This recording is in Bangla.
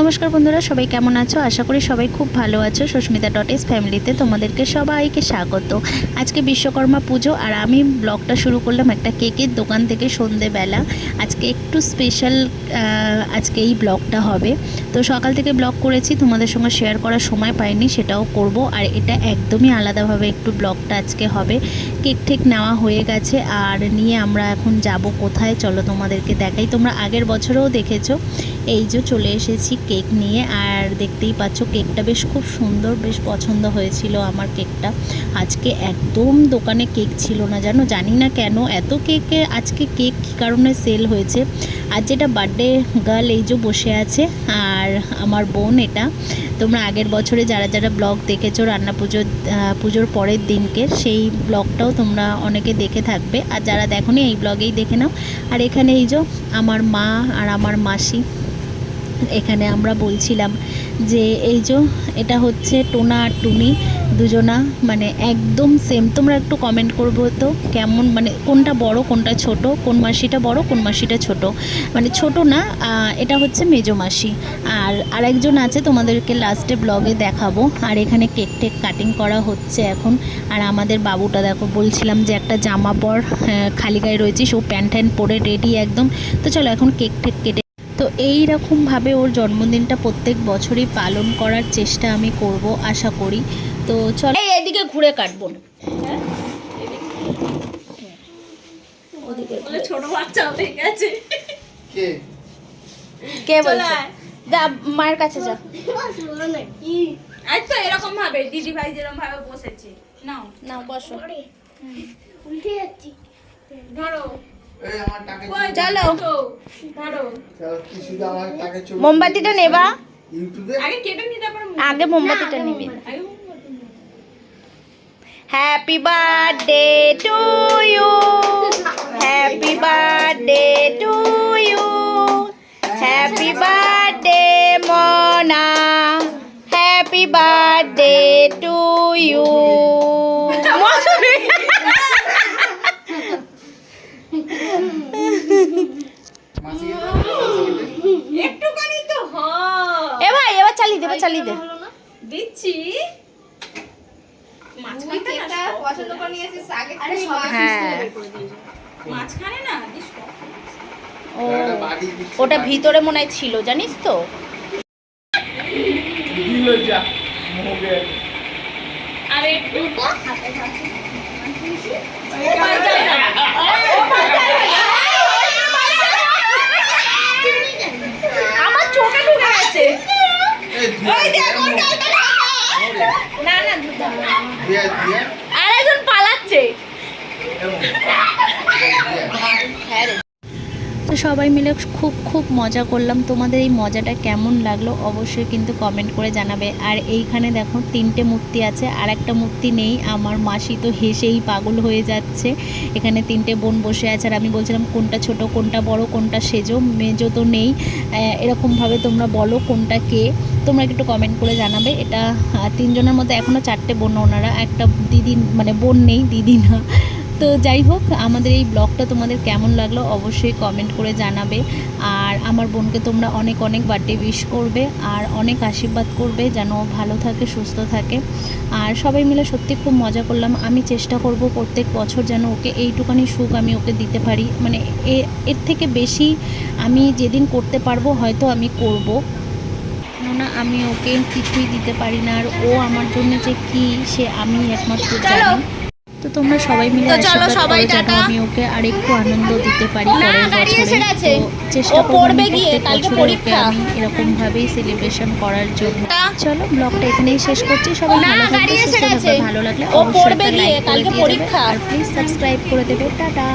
নমস্কার বন্ধুরা, সবাই কেমন আছো? আশা করি সবাই খুব ভালো আছো। সুস্মিতা ডট এস ফ্যামিলিতে তোমাদেরকে সবাইকে স্বাগত। আজকে বিশ্বকর্মা পুজো আর আমি ব্লগটা শুরু করলাম একটা কেকের দোকান থেকে সন্ধেবেলা। আজকে একটু স্পেশাল আজকে এই ব্লগটা হবে। তো সকাল থেকে ব্লগ করেছি, তোমাদের সঙ্গে শেয়ার করার সময় পাইনি, সেটাও করব। আর এটা একদমই আলাদাভাবে একটু ব্লগটা আজকে হবে। কেক ঠেক নেওয়া হয়ে গেছে, আর নিয়ে আমরা এখন যাব কোথায়? চলো তোমাদেরকে দেখাই। তোমরা আগের বছরেও দেখেছ। এই যে চলে এসেছি কেক নিয়ে, আর দেখতেই পাচ্ছ কেকটা বেশ খুব সুন্দর, বেশ পছন্দ হয়েছিল আমার কেকটা। আজকে একদম দোকানে কেক ছিল না, জানো? জানি না কেন, এত কেকে আজকে কেক কী কারণে সেল হয়েছে? আর যেটা বার্থডে গার্ল এই যে বসে আছে, আর আমার বোন এটা। তোমরা আগের বছরে যারা যারা ব্লগ দেখেছ রান্না পুজোর পুজোর পরের দিনকে, সেই ব্লগটাও তোমরা অনেকে দেখে থাকবে। আর যারা দেখোনি, এই ব্লগেই দেখে নাও। আর এখানে এই যে আমার মা আর আমার মাসি। এখানে আমরা বলছিলাম যে এই যে এটা হচ্ছে টোনা আর টুনি দুজনা মানে একদম সেম তোমরা একটু কমেন্ট করব তো কেমন মানে কোনটা বড়, কোনটা ছোট, কোন মাসিটা বড়, কোন মাসিটা ছোট? মানে ছোট না এটা হচ্ছে মেজো মাসি। আর আরেকজন আছে, তোমাদেরকে লাস্টে ব্লগে দেখাবো। আর এখানে কেক টেক কাটিং করা হচ্ছে এখন। আর আমাদের বাবুটা দেখো, বলছিলাম যে একটা জামা পর খালি গায়ে রয়েছিস ও প্যান্ট ট্যান্ট পরে রেডি একদম। তো চলো এখন কেক টেক কেটে তো এই রকমভাবে ওর জন্মদিনটা প্রত্যেক বছরই পালন করার চেষ্টা আমি করব আশা করি। তো চলো। এই এদিকে ঘুরে কাটবো। না বলে ছোট বাচ্চা হয়ে গেছে কে? কে বলছে। যা মায়ের কাছে যা। আজ তো এরকম ভাবে দিদি ভাই যেরকম ভাবে বসেছে। নাও। না বসো। চলো। তো, ধরো। চলো মোমবাতিটা নেবা। আগে কেটে নিতে পারো আগে মোমবাতিটা নিবি। Happy birthday to you happy birthday to you happy birthday Mona happy birthday to you একটুখানি তো এ ভাই এবার চালিয়ে দে এবার চালিয়ে দে। দিচ্ছি। হ্যাঁ। ওটা ভিতরে মনে হয় ছিল জানিস তো? দিল যা মোগে আর একটু আমার চোখে ঢুকে গেছে এই ওই দেখ, ওই দেখ, না না আরেকজন পালাচ্ছে। তো সবাই মিলে খুব খুব মজা করলাম। তোমাদের এই মজাটা কেমন লাগল অবশ্যই কিন্তু কমেন্ট করে জানাবে। আর এইখানে দেখো তিনটে মূর্তি আছে, আর একটা মূর্তি নেই। আমার মাসি তো হেসেই পাগল হয়ে যাচ্ছে। এখানে তিনটে বোন বসে আছে আর আমি বলছিলাম, কোনটা ছোট, কোনটা বড়, কোনটা সেজো? মেজো তো নেই। এরকমভাবে তোমরা বলো কোনটা কে? তোমরা একটু কমেন্ট করে জানাবে। এটা তিনজনের মধ্যে এখনও চারটে বোন ওনারা। একটা দিদি মানে বোন নেই, দিদি না। তো যাই হোক, আমাদের এই ব্লগটা তোমাদের কেমন লাগল অবশ্যই কমেন্ট করে জানাবে। আর আমার বোনকে তোমরা অনেক অনেক বার্থডে উইশ করবে আর অনেক আশীর্বাদ করবে যেন ভালো থাকে, সুস্থ থাকে। আর সবাই মিলে সত্যি খুব মজা করলাম। আমি চেষ্টা করব প্রত্যেক বছর যেন ওকে এইটুকানি সুখ আমি ওকে দিতে পারি। মানে এর থেকে বেশি আমি যেদিন করতে পারব হয়তো আমি করব। কেননা আমি ওকে কিছুই দিতে পারি না। আর ও আমার জন্য যে কি, সে আমি একমাত্র জানি। তো তোমরা সবাই মিলে চলো সবাই টাটা। আমি ওকে আর একটু আনন্দ দিতে পারি না, গাড়ি এসে গেছে। চেষ্টা করবে পড়বে গিয়ে, কালকে পরীক্ষা। আমি এরকম ভাবেই সেলিব্রেশন করার জন্য চলো ব্লগটা এখানেই শেষ করছি সবাই ভালো থাকবে সুস্থ থাকবে। ভালো লাগলে ও অবশ্যই পড়বে গিয়ে, লাইক করে কালকে দিয়ে পরীক্ষা। আর প্লিজ সাবস্ক্রাইব করে দেবে টাটা